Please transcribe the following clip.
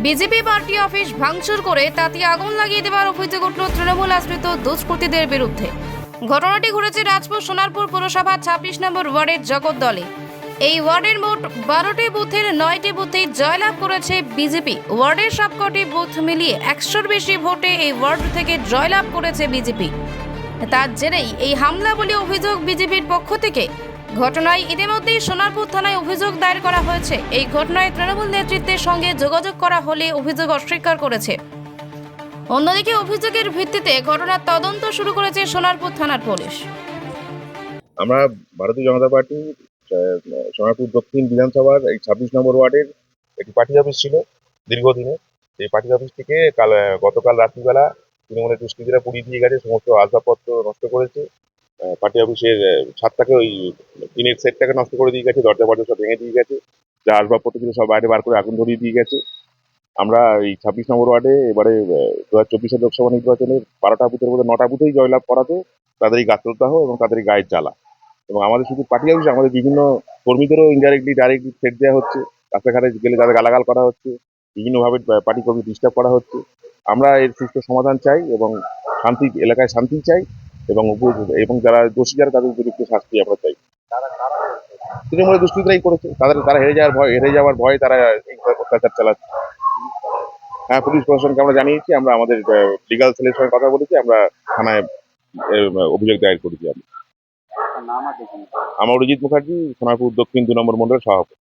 BJP party office ভাঙচুর করে তাতে আগুন লাগিয়ে দেওয়ার অভিযোগ উঠল তৃণমূল আশ্রিত দুষ্কৃতীদের বিরুদ্ধে। ঘটনাটি ঘটেছে রাজপুর সোনারপুর পুরসভা ছাব্বিশ নম্বর ওয়ার্ডের জগদ্দলে। এই ওয়ার্ডের মোট বারোটি বুথের নয়টি বুথে জয়লাভ করেছে বিজেপি। ওয়ার্ডের সবকটি বুথ মিলিয়ে একশোর বেশি ভোটে এই ওয়ার্ড থেকে জয়লাভ করেছে বিজেপি। তার জেরেই এই হামলা বলে অভিযোগ বিজেপির পক্ষ থেকে ঘটনায় ইতিমধ্যেই সোনারপুর থানায় অভিযোগ দায়ের করা হয়েছে। এই ঘটনায় তৃণমূল নেতৃত্বের সঙ্গে যোগাযোগ করা হলে অভিযোগ অস্বীকার করেছে। অন্যদিকে অভিযোগের ভিত্তিতে ঘটনার তদন্ত শুরু করেছে সোনারপুর থানার পুলিশ। আমরা ভারতীয় জনতা পার্টি সোনারপুর দক্ষিণ বিধানসভার এই ছাব্বিশ নম্বর ওয়ার্ডের একটি পার্টি অফিস ছিল দীর্ঘদিনে এই পার্টি অফিস থেকে কাল গতকাল রাত্রিবেলা তৃণমূলের দুষ্কৃতীরা পুড়িয়ে দিয়ে গেছে, সমস্ত আসবাবপত্র নষ্ট করেছে। পার্টি অফিসের ছাদটাকে ওই টিনের সেটটাকে নষ্ট করে দিয়ে গেছে, দরজা ফরজা সব ভেঙে দিয়ে গেছে, যা আসবাবপত্র ছিল সব বাইরে বার করে আগুন ধরিয়ে দিয়ে গেছে। আমরা এই ছাব্বিশ নম্বর ওয়ার্ডে, এবারে দু হাজার চব্বিশের লোকসভা নির্বাচনের বারোটা বুথের মধ্যে, নটা বুথেই জয়লাভ করাতে তাদেরই গাত্রদাহ এবং তাদেরই গায়ের জ্বালা। এবং আমাদের শুধু পার্টি অফিস, আমাদের বিভিন্ন কর্মীদেরও ইনডাইরেক্টলি ডাইরেক্টলি থ্রেট দেওয়া হচ্ছে। রাস্তাঘাটে গেলে তাদের গালাগাল করা হচ্ছে, বিভিন্নভাবে পার্টি কর্মী ডিস্টার্ব করা হচ্ছে। আমরা এর সুষ্ঠু সমাধান চাই এবং শান্তি, এলাকায় শান্তি চাই। এবং এবং যারা দোষী যারা তাদের উপযুক্ত শাস্তি আমরা চাই। তৃণমূলের দুষ্কৃতীরাই করেছে তাদের তারা হেরে যাওয়ার ভয় হেরে যাওয়ার ভয় তারা অত্যাচার চালাচ্ছে। হ্যাঁ পুলিশ প্রশাসনকে আমরা জানিয়েছি আমরা আমাদের লিগাল সেলের সঙ্গে কথা বলেছি আমরা থানায় অভিযোগ দায়ের করেছি। কি আমার অরিজিৎ মুখার্জি সোনারপুর দক্ষিণ দু নম্বর মন্ডলের সভাপতি।